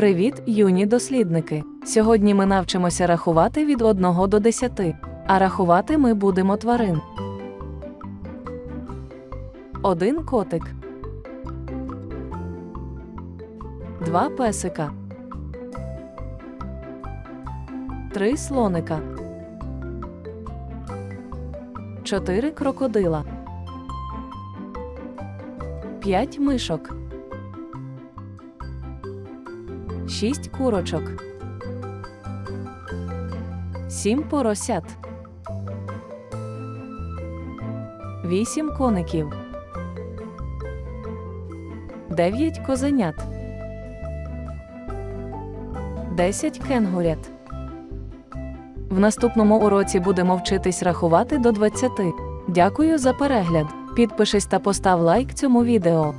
Привіт, юні дослідники! Сьогодні ми навчимося рахувати від 1 до 10, а рахувати ми будемо тварин. Один котик. Два песика. Три слоника. Чотири крокодила. П'ять мишок. Шість курочок. Сім поросят. Вісім коників. Дев'ять козенят. Десять кенгурят. В наступному уроці будемо вчитись рахувати до 20. Дякую за перегляд. Підпишись та постав лайк цьому відео.